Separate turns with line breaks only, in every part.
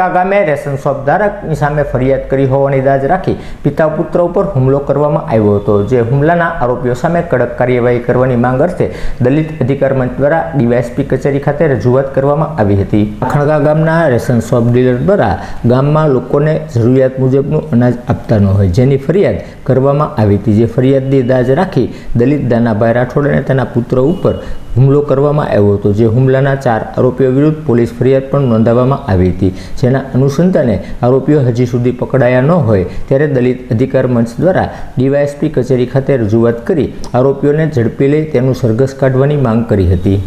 લખણકા ગામે ration shop ધારકની સામે ફરિયાદ કરી હોવાની દાજ રાખી પિતા પુત્ર ઉપર હુમલો કરવામાં આવ્યો હતો. જે હુમલાના આરોપીઓ સામે કડક કાર્યવાહી કરવાની માંગ અર્થે દલિત અધિકાર મંચ દ્વારા ડીવાયએસપી કચેરી ખાતે રજૂઆત કરવામાં આવી હતી. ખણગા ગામના રેશન શોપ ડીલર દ્વારા ગામમાં લોકોને જરૂરિયાત મુજબનું અનાજ આપતા ન હોય જેની ફરિયાદ કરવામાં આવી હતી. જે ફરિયાદની દાજ રાખી દલિત દાનાભાઈ રાઠોડ અને તેના પુત્ર ઉપર હુમલો કરવામાં આવ્યો હતો. જે હુમલાના ચાર આરોપીઓ વિરુદ્ધ પોલીસ ફરિયાદ પણ નોંધાવવામાં આવી હતી. જેના અનુસંધાને આરોપીઓ હજી સુધી પકડાયા ન હોય, ત્યારે દલિત અધિકાર મંચ દ્વારા ડીવાયએસપી કચેરી ખાતે રજૂઆત કરી આરોપીઓને ઝડપી લઈ તેનું સરઘસ કાઢવાની માંગ કરી હતી.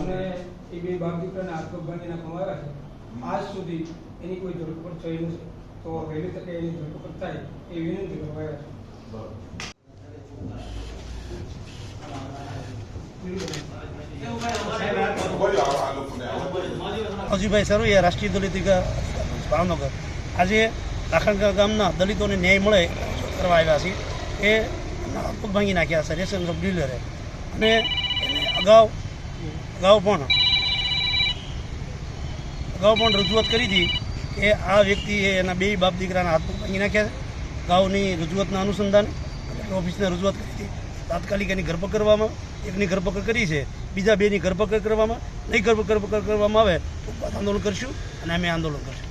અને એ બે બાપ દીકરાને હાથ પગ આવ્યા છે. આજ સુધી એની કોઈ ધરપકડ થઈ નથી. તો વહેલી તકે એની ધરપકડ થાય એ વિનંતી કરવા આવ્યા છે.
અજીભાઈ સરવૈયા રાષ્ટ્રીય દલિત ભાવનગર. આજે લાખણકા ગામના દલિતોને ન્યાય મળે કરવા આવ્યા છીએ. એ પગ ભાંગી નાખ્યા છે, રેશન ડીલરે. અને અગાઉ અગાઉ પણ અગાઉ પણ રજૂઆત કરી હતી કે આ વ્યક્તિએ એના બે બાપ દીકરાના હાથ ભાંગી નાખ્યા છે. અગાઉની રજૂઆતના અનુસંધાને ઓફિસને રજૂઆત કરી હતી. તાત્કાલિક એની ધરપકડ કરવામાં એકની ધરપકડ કરી છે. બીજા બેની ધરપકડ કરવામાં, નહીં ધરપકડ કરવામાં આવે તો આંદોલન કરશું અને અમે આંદોલન કરશું.